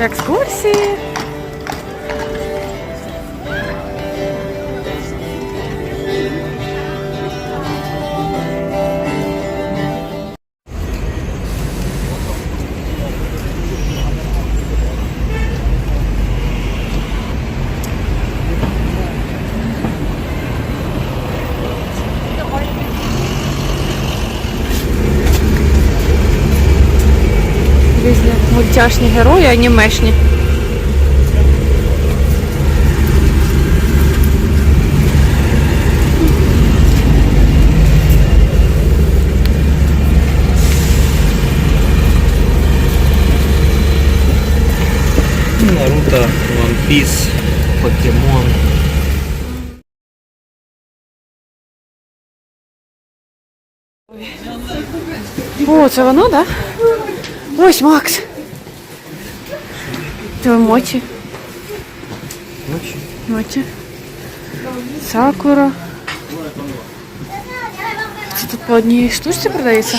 Екскурсії. Мультяшні герої, анімешні. Наруто, One Piece, Покемон. О, це воно, так? Да? Ось Макс. Це мочі. Мочі. Мочі. Сакура. Це тут по одній штучці продається?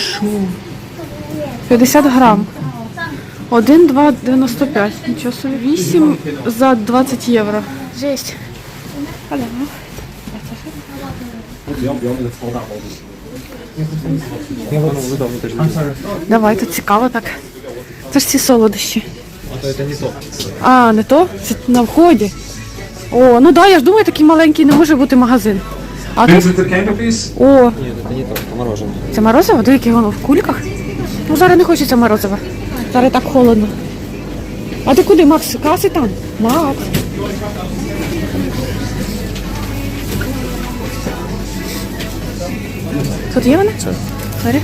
50 грам. 1, 2, 95. Нічого собі. 8 за 20 євро. Жесть. Алло. Давай, тут цікаво так. Це ж ці солодощі. Это не то. А, не то? Це на вході. О, ну да, я ж думаю, такий маленький не може бути магазин. А тут. Vincent Candy, please. О, Нет, это не то, это мороженое. це морозиво? Диви, яке воно в кульках. Ну зараз не хочеться морозива. Зараз так холодно. А ти куди, Макс? Каси там? Макс. Тут є вони? Це. Сорі.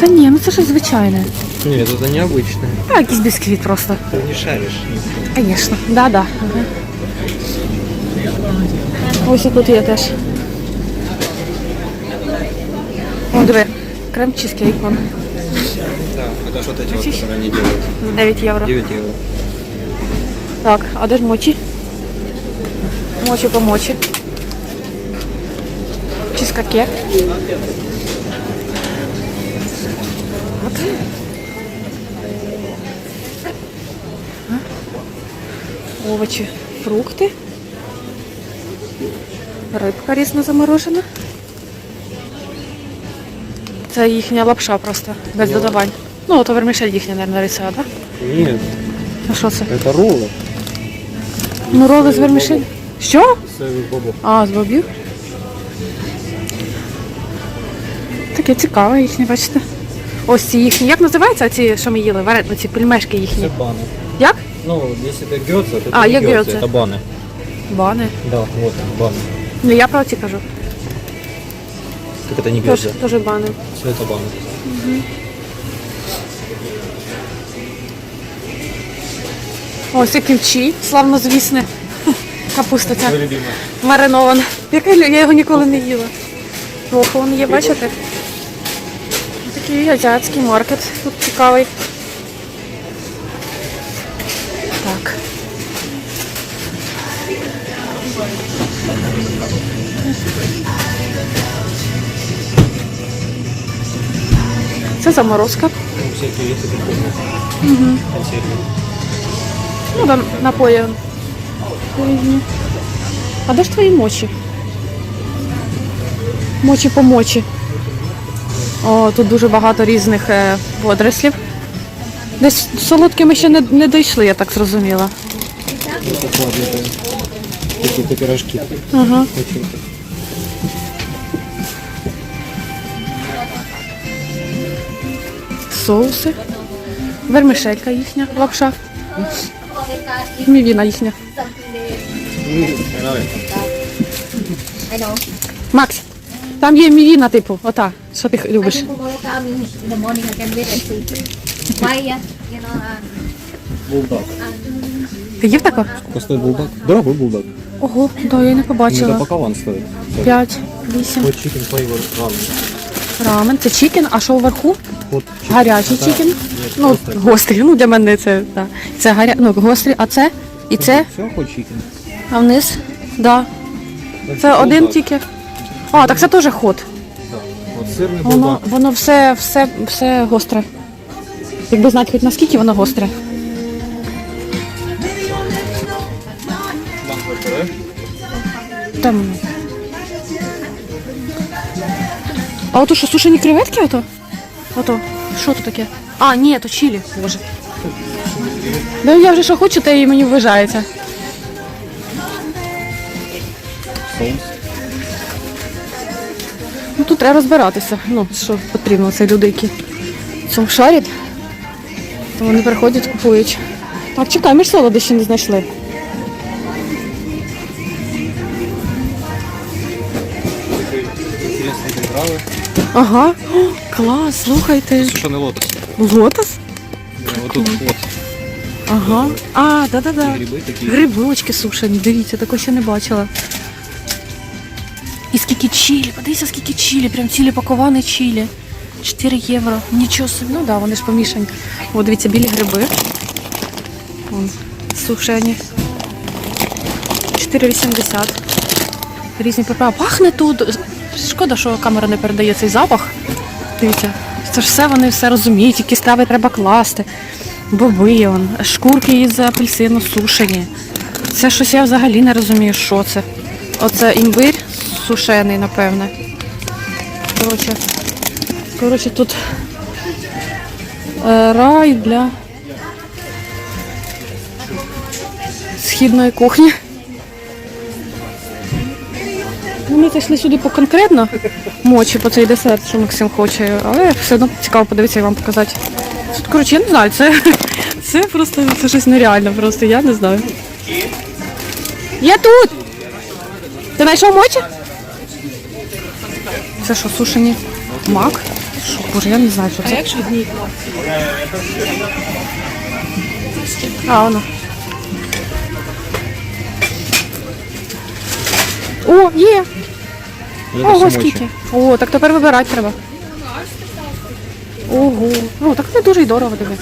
Та ні, ну це ж звичайне. Нет, это необычное. А, якийсь бісквіт просто. Ты не шаришь. Конечно, да, да. Ага. Ось і тут є теж. О, диви, крем чизкейк вон. Да, это что-то эти вот, Чуть-чуть. которые они делают. За 9 євро. 9 евро. Так, а де ж мочі? Мочі по мочі. Чизка кек. Овочі, фрукти. Рибка різно заморожена. Це їхня лапша просто, без додавань. Ну, то вермішель їхня, мабуть, риса, так? Нет, А що це? это роллы. Ну, роли з вермішель. Що? С бобов. А, з бобів. Таке цікаве їхнє, бачите. Ось ці їхні. Як називаються ці, що ми їли? Варено, ці пельмешки їхні. Это баны. Як? Ну, если это гёца, то это А, не я гёца, гёца. это баны. Бани. Да, вот он, баны. Ну я про ці кажу. Так это не Тож, гёца. теж бани. Все это баны. Ось і ківчі, славнозвісне. Капуста ця Твой любимый. маринована. Яка лю- я його ніколи не їла. Ох, вон є, бачите? Такий азіатський маркет. Тут цікавий. Заморозка. Ну, всякие угу. консервы. Ну, там напої. А де ж твої мочі? Мочі по мочі. О, тут дуже багато різних е, водорослів. Десь солодкі ми ще не, не дійшли, я так зрозуміла. Какие-то пирожки. Ага. Соуси. Вермишелька їхня, лапша. Мівіна їхня. Макс, там є мівіна, типу, ота, що ти любиш. Булдак. Ти їв тако? Сколько булдак? Дорогой булдак. Ого, да, я не Ну, побачила. пакован стоит. 5, 8. Вот чикен флейвор рамен. Рамен. Це чікен, а що вверху? От, Гарячий та, чікен. Ну, гострий. Ну, для мене це да. Це гаря... ну, гострий, а це? І це? Це хоч чікен. А вниз? Да. Це Бачу, один тільки. А, так це теж ход. Так. От сирний Воно, воно все, все, все гостре. Якби знати хоч наскільки воно гостре. Там. А ото що, сушені креветки ото? Ото. Що то таке? А, ні, то чилі, боже. Да я вже що хочу, те і мені вважається. Ну тут треба розбиратися. Ну, що потрібно, це люди, які в цьому шарять. То вони приходять, купують. Так, чекай, ми ж солоди ще не знайшли. Интересные приправы. Ага. О, клас, слухайте. Сушеный лотос. Лотос? Вот тут вот Ага. А, да-да-да. грибы такие. Грибочки сушені, дивіться, такого ще не бачила. І скільки чилі, подивіться, скільки чилі, прям цілі паковані чилі. 4 євро. Нічого собі. Ну так, да, вони ж помішані. О, дивіться, білі гриби. Вон, сушені. 4,80. Різні приправи. Пахне тут. Шкода, що камера не передає цей запах. Дивіться, це ж все вони все розуміють, які страви треба класти. Боби, он, шкурки із апельсину сушені. Це щось я взагалі не розумію, що це. Оце імбир сушений, напевне. Коротше, коротше тут е, рай для східної кухні. Ну, Ми зайшли сюди по конкретно мочі, по цей десерт, що Максим хоче, але все одно цікаво подивитися і вам показати. Тут, коротше, я не знаю, це, це просто це щось нереальне, просто я не знаю. Я тут! Ти знайшов мочі? Це що, сушені мак? Що, боже, я не знаю, що це. А як швидні? А, воно. О, є! И это Ого, всё мочи. скільки. О, так тепер вибирати треба. Ого. Ну, так не дуже й дорого диви.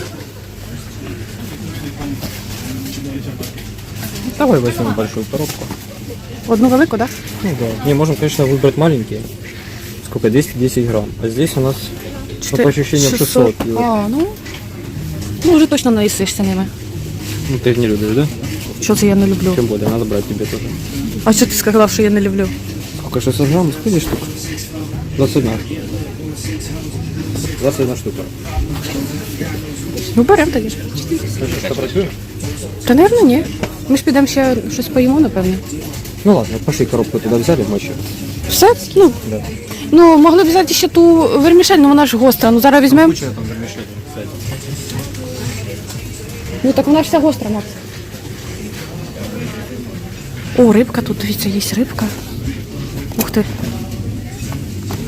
Давай возьмем большую коробку. Одну велику, так? Ну да. Не, можем, конечно, выбрать маленькие. Сколько? 210 грамм. А здесь у нас ну, по ощущениям 600. И вот- А, ну. Ну, вже точно наїсишся ними. Ну, ты их не любишь, да? Що це я не люблю? Тем более, надо брать тебе тоже. А що ти сказав, що я не люблю? Сколько? 600 грамм? Сколько штук? 21. 21 штука. Ну, беремо тоді ж. Что працює? Та, напевно, ні. Ми ж підемо ще щось поїмо, напевно. Ну ладно, пошли коробку туда взяли мочи. Все? Ну, Да. ну могли б взяти ще ту вермішель, ну вона ж гостра. Ну зараз візьмемо. Куча там вермишель. Ну так вона ж вся гостра, Макс. О, рибка тут, дивіться, є рибка. Ух ти.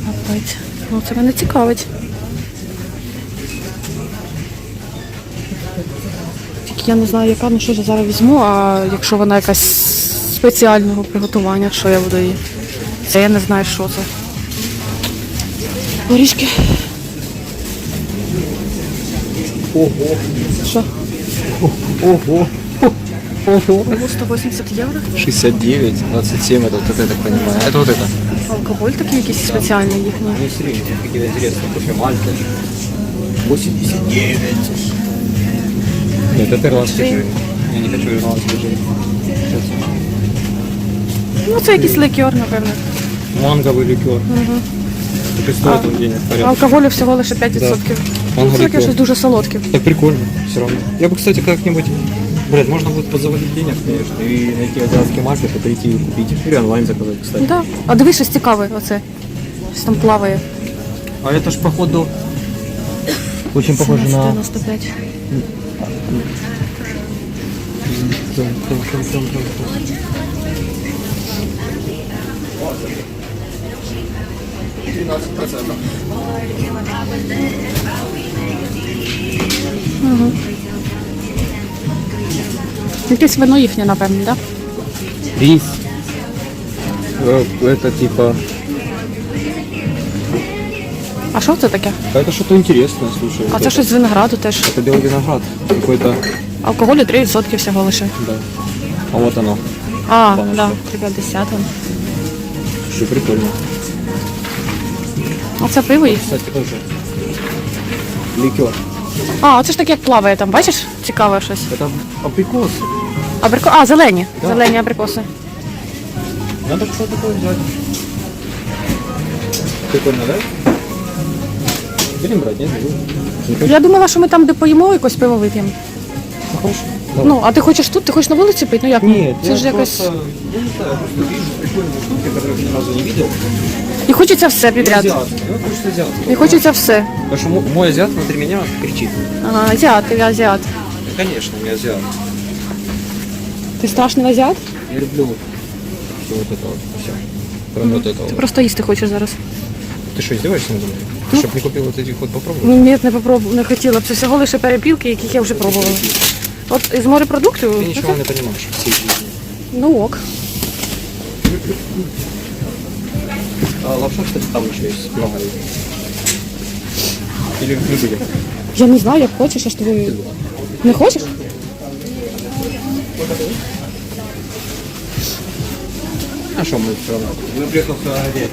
Капець. Ну це мене цікавить. Тільки я не знаю, яка, ну що я зараз візьму, а якщо вона якась спеціального приготування, що я буду її. Це я не знаю, що це. Горішки. Ого, Що? ого, ого. 180 євро. 69, 27, это вот это, я так понимаю. Это вот это. Алкоголь такий якийсь спеціальний їхній. Ну, смотри, какие-то интересные. Кофе Мальта. 89. Нет, это ирландский жир. Я не хочу ирландский жир. Сейчас. Ну, це якийсь ликер, напевно. Манговый ликер. Так и стоит он денег порядка. Алкоголю всього лише 5%. Да. Ну, це таке Манго-ликер. щось дуже солодке. Так прикольно, все равно. Я бы, кстати, как-нибудь... Блядь, можно будет подзаводить денег, конечно, и найти азиатский маркет, и прийти и купить. Или онлайн заказать, кстати. Да. А дивись, щось цікаве оце. Щось там плаває. А это ж, походу, очень похоже на... 95. Тем, тем, тем, тем, тем, тем. Якесь вино їхнє, напевно, так? Рис. Э, Это типа... А що це таке? Это что-то интересное, слушай. А Вот це это. щось з винограду теж. Это белый виноград. Какой-то... Алкоголю 3% всього лише. Да. А вот оно. А, Баночка. да, 3,50 вон. Что прикольно. А це пиво є. Кстати, тоже. Ликер. А, це ж таке як плаває там, бачиш? Цікаве щось. Это абрикос. Абрико... А, зелені. Да. Зелені абрикоси. Надо что-то такое взять. Прикольно, да? Будем брать, нет? Не хочешь? Я думала, що ми там, де поїмо, якось пиво вип'ємо. Ну, хорошо. Ну, а ти хочеш тут? Ти хочеш на вулиці пити? Ну як? Нет, це я ж якось. просто, я не знаю, просто вижу прикольные штуки, которых ни разу не видел. І хочеться все И підряд. азиатские. Ну, хочется азиатские. І хочеться все. Потому что мо- мой азиат внутри меня кричит. Ага, азіат, ти азіат. Ну, Конечно, я азиат. Ти страшний азіат? Я люблю все вот это вот. Все. Кроме вот этого. Ти просто їсти хочеш зараз. Ты что, издеваешься надо мной? Ты чтоб не купил вот этих вот попробовать? Ну, ні, не попробую, не хотіла б. Це всього лише перепілки, яких я вже пробувала. От із морепродуктів. Ты ничего не понимаешь в всей жизни. Ну ок. А лапша, кстати, там еще есть. Много есть. Или не будем? Я не знаю, як хочеш, я ж тобі. Не хочеш? А что мы все равно? Мы приехал в Хагаде.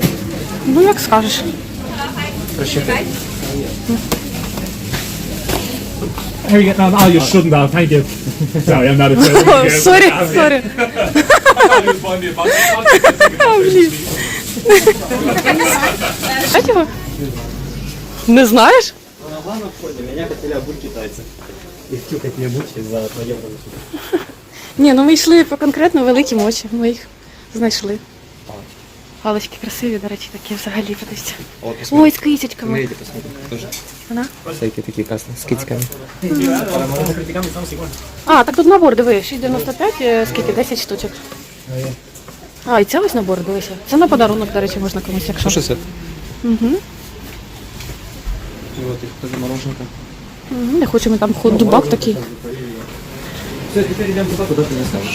Ну, як скажеш. Просчитай. How are you getting on? Oh, you shouldn't have. Thank you. Sorry, I'm not a О, сорі, сорі. А, блін. А чого? Не знаєш? На главном входе меня хотели обуть китайцы. И втюхать мне будь за 2 евро. Ні, ну ми йшли по конкретно великим очі. Ми їх знайшли. Галочки красиві, до речі, такі взагалі подивіться. Ой, з кисечками. Вона? Всякие такие классные, с китиками. А, так тут набор, диви, 6,95, е, скільки? 10 штучок. А, і це ось набор, дивися. Це на подарунок, до речі, можна комусь, якщо. 160. Угу. И вот их тоже мороженка. Не хочемо там それ、一人でもッと出してますか？